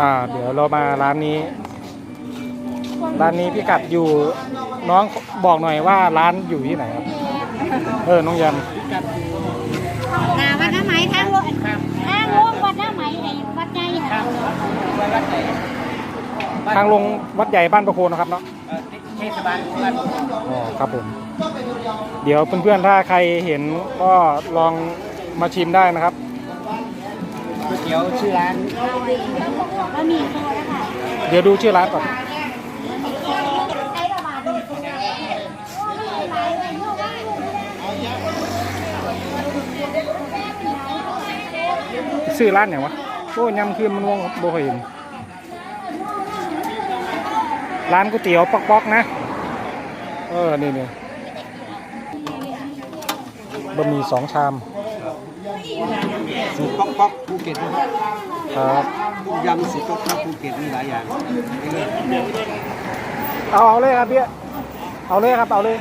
อ่าเดี๋ยวเรามาร้านนี้ ร้านนี้พี่กัดอยู่น้องบอกหน่อยว่าร้านอยู่ที่ไหนครับ เออน้องยันนาวัดน้าไหมทางลงทางลงวัดน้าไหมไอ้วัดใหญ่ค่ะทางลงวัดใหญ่บ้านประโคนนะครับเนาะเทศบาลบ้านอ๋อครับผม เดี๋ยวเพื่อนๆถ้าใครเห็นก็ลองมาชิมได้นะครับ ตี๋ยวชื่อร้าน บะหมี่โคแล้วค่ะเดี๋ยวดูชื่อร้านก่อน ใช้ระบาดโอ้ยหลายเลยเยอะมากเลยชื่อร้านไหนวะโอ้ยยำคืนมันวงโบเคยเห็นร้านก๋วยเตี๋ยวป๊อกๆนะ เออ นี่นี่บะหมี่สองชาม สูตรป๊อกป๊อกภูเก็ตนะครับครับต้มยำสูตรป๊อกป๊อกภูเก็ตมีหลายอย่างเอาเอาเลยครับพี่เอาเลยครับเอาเลย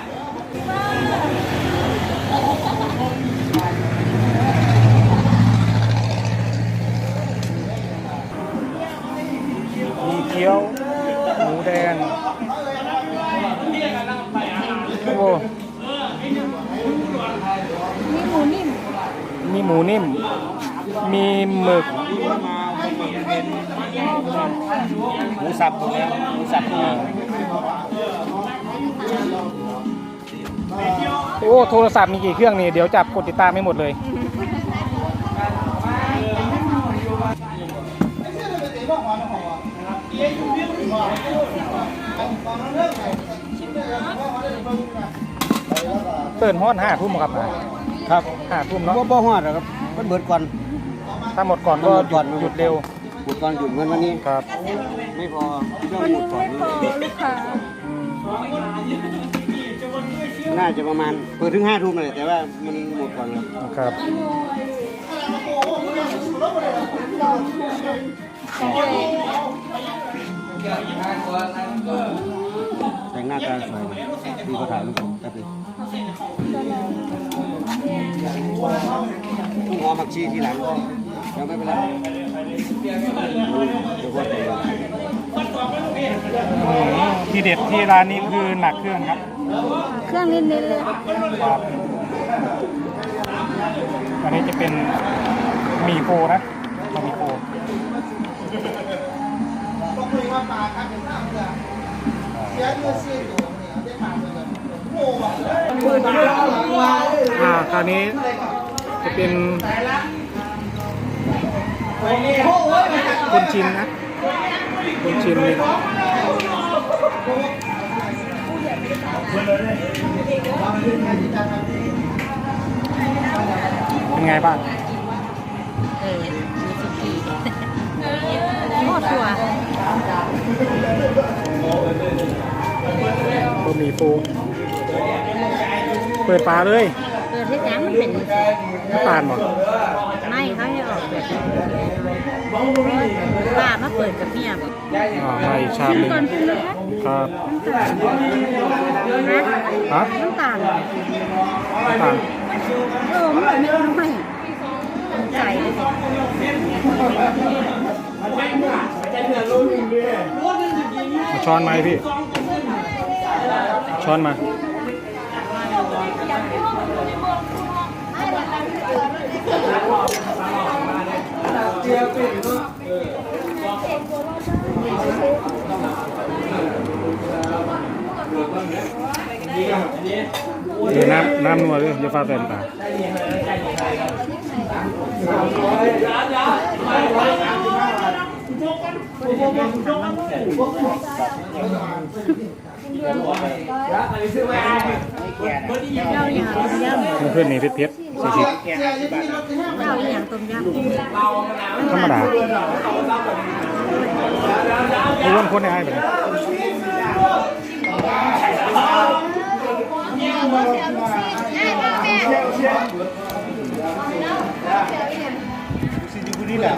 มีเกี๊ยวหมูแดงโอ้มีหมูนิ่มมีหมูนิ่ม มีหมึกหมูสับหมดแล้วหมูสับก็มีโอ้โทรศัพท์มีกี่เครื่องนี่ เดี๋ยวจับกดติดตามไม่หมดเลยเปิดห้อนห้าทุ่มครับครับห้าทุ่มเนาะบ่บ่ฮอดหรอกครับมันเบิดก่อน ถ้าหมดก่อนก็หยุดหยุดเร็วหยุดก่อนหยุดเงินวันนี้ ครับไม่พอต้องหยุดก่อนน่าจะประมาณเปิดถึงห้าทุ่มเลยแต่ว่ามันหมดก่อนครับครับแต่งหน้าตาสวยพี่ก็ถ่ายรูปกันแป๊บนึงต้องหอมผักชีทีหลังก็ ยังไม่เป็นไรเดี๋ยวก็ไปทีเด็ดที่ร้านนี้คือหนักเครื่องครับ เครื่องเน้นๆเลยครับอันนี้จะเป็นหมี่โฟนะบะหมี่โฟอ่าคราวนี้จะเป็น คุณชินนะคุณชินนี่เป็นไงบ้างเออมีสุกี้ทอดถั่วบะหมี่ฟูเปิดฝาเลยเออที่จังมันเป็นน้ำตาลหมดไม่เขาให้ออกแบบ ป้ามาเปิดกับเมียบอกอ่ามาอีกชามหนึ่งก่อนปรุงนะคะครับนะฮะน้ำตาลน้ำตาลเออมันไม่เอาไม่ใส่เลยสิเอาช้อนมาให้พี่ ช้อนมา เดี๋ยวน้ำน้ำนัวด้วยอย่าฟ้าแตนตาเราอย่างต้มยำเพื่อนมีเพชรสี่สิบเราอย่างต้มยำธรรมดาอ้วนคนได้ให้ไปเลยซินยูนี่แหละ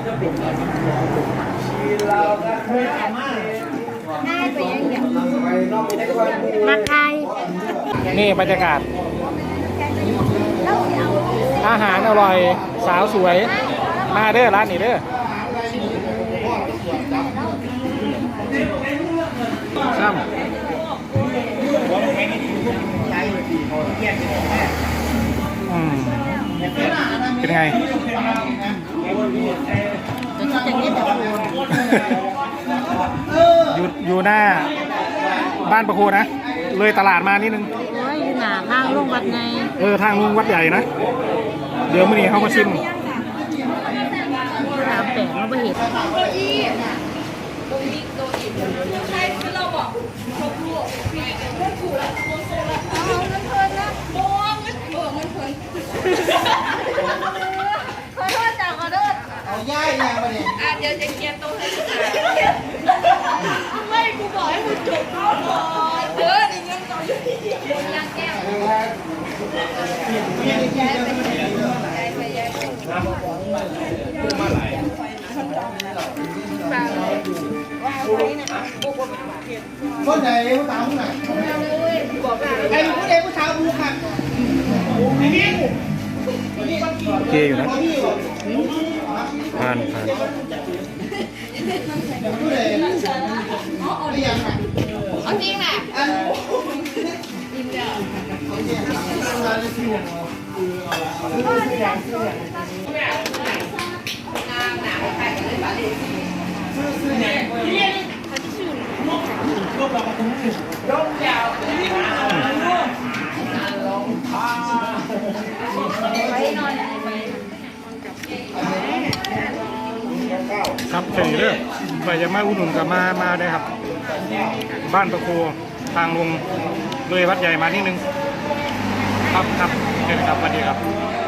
มาคาย นี่บรรยากาศ อาหารอร่อยสาวสวย มาเด้อร้านนี้เด้อซ้ำอืมเป็นไงอยู่อยู่หน้าบ้านประโคนะ เลยตลาดมานิดนึง โอ้ยอยู่หนาข้างโรงวัดไงเออทางลุงวัดใหญ่นะ เดี๋ยวมื่อนี้เขามาชิมสามแปดมันไม่เห็นคนไหนผู้สาวผู้ไหนไอ้ผู้ใดผู้สาวผู้ขัดโอเคอยู่นะพี่บอกผ่าน ผ่านผู้ใดไม่ยังไงเอาจริงอะ ครับเฉยเรื่องใครจะมาอุดหนุนกับมา มาได้ครับ บ้านประโคทางลงเลยวัดใหญ่มานิดนึง ครับครับเชิญครับสวัสดีครับ